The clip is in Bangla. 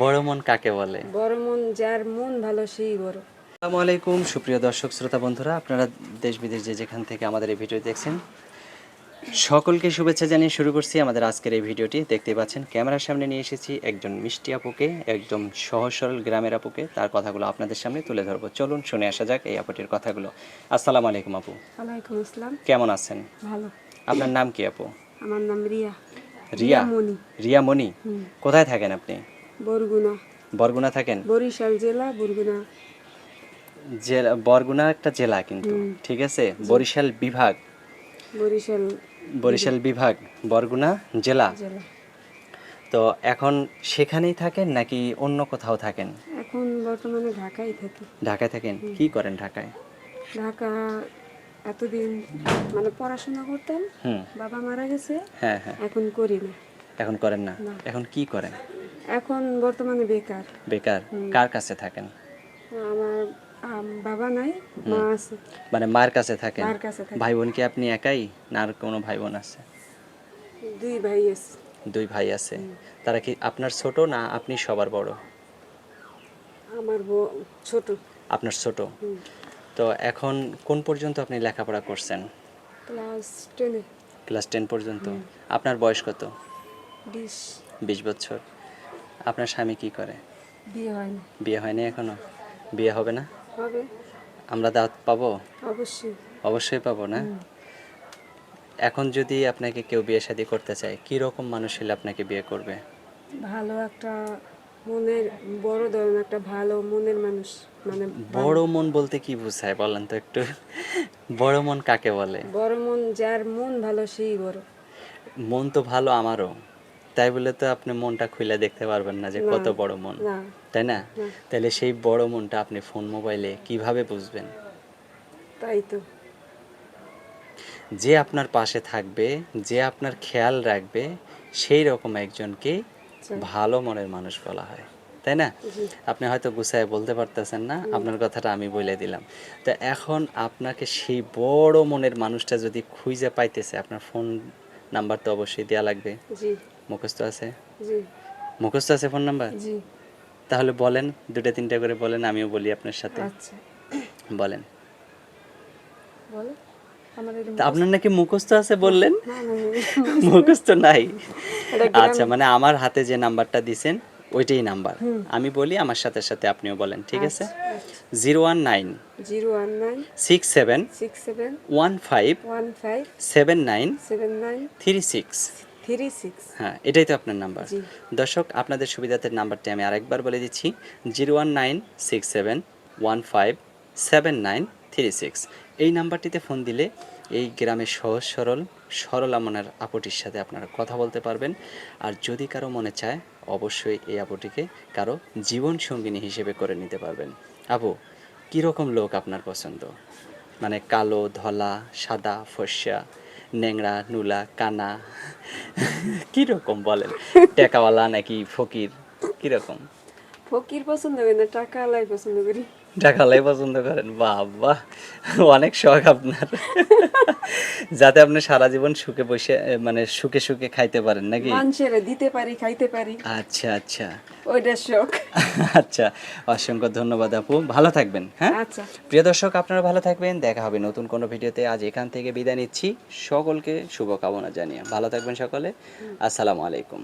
বড় মন কাকে বলে? বড় মন যার মন ভালো সেই বড়। আসসালামু আলাইকুম সুপ্রিয় দর্শক শ্রোতা বন্ধুরা আপনারা দেশ বিদেশ যে যেখান থেকে আমাদের এই ভিডিও দেখছেন সকলকে শুভেচ্ছা জানিয়ে শুরু করছি আমাদের আজকের এই ভিডিওটি। দেখতে পাচ্ছেন ক্যামেরার সামনে নিয়ে এসেছি একজন মিষ্টি আপুকে একদম সহজ সরল গ্রামের আপুকে। তার কথাগুলো আপনাদের সামনে তুলে ধরবো। চলুন শুনে আসা যাক এই আপুটির কথাগুলো। আসসালামু আলাইকুম আপু। ওয়ালাইকুম আসসালাম। কেমন আছেন? ভালো। আপনার নাম কি আপু? আমার নাম রিয়া। রিয়া। মনি রিয়া মনি কোথায় থাকেন আপনি? বরগুনা। বরগুনা থাকেন? বরিশাল জেলা বরগুনা। জেলা বরগুনা একটা জেলা কিন্তু ঠিক আছে? বরিশাল বিভাগ। বরিশাল বরিশাল বিভাগ বরগুনা জেলা। তো এখন সেখানেই থাকেন নাকি অন্য কোথাও থাকেন? এখন বর্তমানে ঢাকায় থাকি। ঢাকায় থাকেন? কি করেন ঢাকায়? ঢাকা এতদিন মানে পড়াশোনা করতাম হুম। বাবা মারা গেছে হ্যাঁ হ্যাঁ। এখন করি না। এখন করেন না। এখন কি করেন? এখন বর্তমানে বেকার। বেকার? কার কাছে থাকেন? আমার বাবা নাই মা আছে। মানে মার কাছে থাকেন? মার কাছে থাকি। ভাই বোন কি আপনি একাই না আর কোনো ভাই বোন আছে? দুই ভাই আছে। দুই ভাই আছে। তারা কি আপনার ছোট না আপনি সবার বড়? আমার ছোট। আপনার ছোট? তো এখন কোন পর্যন্ত আপনি লেখাপড়া করছেন? ক্লাস টেনে। ক্লাস টেন পর্যন্ত? আপনার বয়স কত? বিশ। বিশ বছর। আপনার স্বামী কি করে? বিয়ে হয়নি বিয়ে হয়নি এখনও? বিয়ে হবে না? হবে। আমরা দাওয়াত পাবো? অবশ্যই। অবশ্যই পাবো না? এখন যদি আপনাকে কেউ বিয়ে শাদী করতে চায় কি রকম মানুষ হলে আপনাকে বিয়ে করবে? ভালো একটা মনের বড় ধরনের একটা ভালো মনের মানুষ মানে বড় মন বলতে কি বোঝায় বলেন তো একটু? বড় মন কাকে বলে? বড় মন যার মন ভালো সেই বড়। মন তো ভালো আমারও। তাই বলে তো আপনি মনটা খুলে দেখতে পারবেন না যে কত বড় মন। তাই না। তাহলে সেই বড় মনটা আপনি ফোন মোবাইলে কীভাবে বুঝবেন? তাই তো। যে আপনার পাশে থাকবে যে আপনার খেয়াল রাখবে সেই রকম একজনকে ভালো মনের মানুষ বলা হয়। তাই না? আপনি হয়তো গুছায় বলতে পারতেছেন না আপনার কথাটা আমি বলে দিলাম। তো এখন আপনাকে সেই বড় মনের মানুষটা যদি খুঁজে পাইতেছে আপনার ফোন নাম্বার তো অবশ্যই দেওয়া লাগবে। মুখস্থ আছে? জি। মুখস্থ আছে ফোন নাম্বার জি। তাহলে বলেন দুটো তিনটা করে বলেন আমিও বলি আপনার সাথে। আচ্ছা। বলেন। বলো। আমাদের আপনার নাকি মুখস্থ আছে বললেন? মুখস্থ নাই। আচ্ছা মানে আমার হাতে যে নাম্বারটা দিছেন ওইটাই নাম্বার। আমি বলি আমার সাথে সাথে আপনিও বলেন ঠিক আছে? Zero one nine zero one nine six seven six seven one five one five seven nine seven nine three six. Three six. হ্যাঁ এটাই তো আপনার নাম্বার। দর্শক আপনাদের সুবিধাতে নাম্বারটি আমি আরেকবার বলে দিচ্ছি zero one nine six seven one five seven nine three six. এই নাম্বারটিতে ফোন দিলে এই গ্রামের সহজ সরল সরল মনের আপুটির সাথে আপনারা কথা বলতে পারবেন। আর যদি কারও মনে চায় অবশ্যই এই আপুটিকে কারও জীবন সঙ্গিনী হিসেবে করে নিতে পারবেন। আপু কীরকম লোক আপনার পছন্দ? মানে কালো ধলা সাদা ফর্সা ন্যাংরা নুলা, কানা, কীরকম বলেন? টেকাওয়ালা নাকি ফকির? কীরকম? ফকির পছন্দ করি না টাকাওয়ালাই পছন্দ করি। টাকালাই পছন্দ করেন। বাবা অনেক শখ আপনার। যাতে আপনি সারা জীবন সুখে বসে মানে সুখে সুখে খাইতে পারেন নাকি? মানুষের দিতে পারি খাইতে পারি। আচ্ছা আচ্ছা। ওইটা শখ। আচ্ছা অসংখ্য ধন্যবাদ আপু। ভালো থাকবেন হ্যাঁ? আচ্ছা। প্রিয় দর্শক আপনারা ভালো থাকবেন। দেখা হবে নতুন কোনো ভিডিওতে। আজ এখান থেকে বিদায় নিচ্ছি। সকলকে শুভকামনা জানিয়ে। ভালো থাকবেন সকলে। আসসালামু আলাইকুম।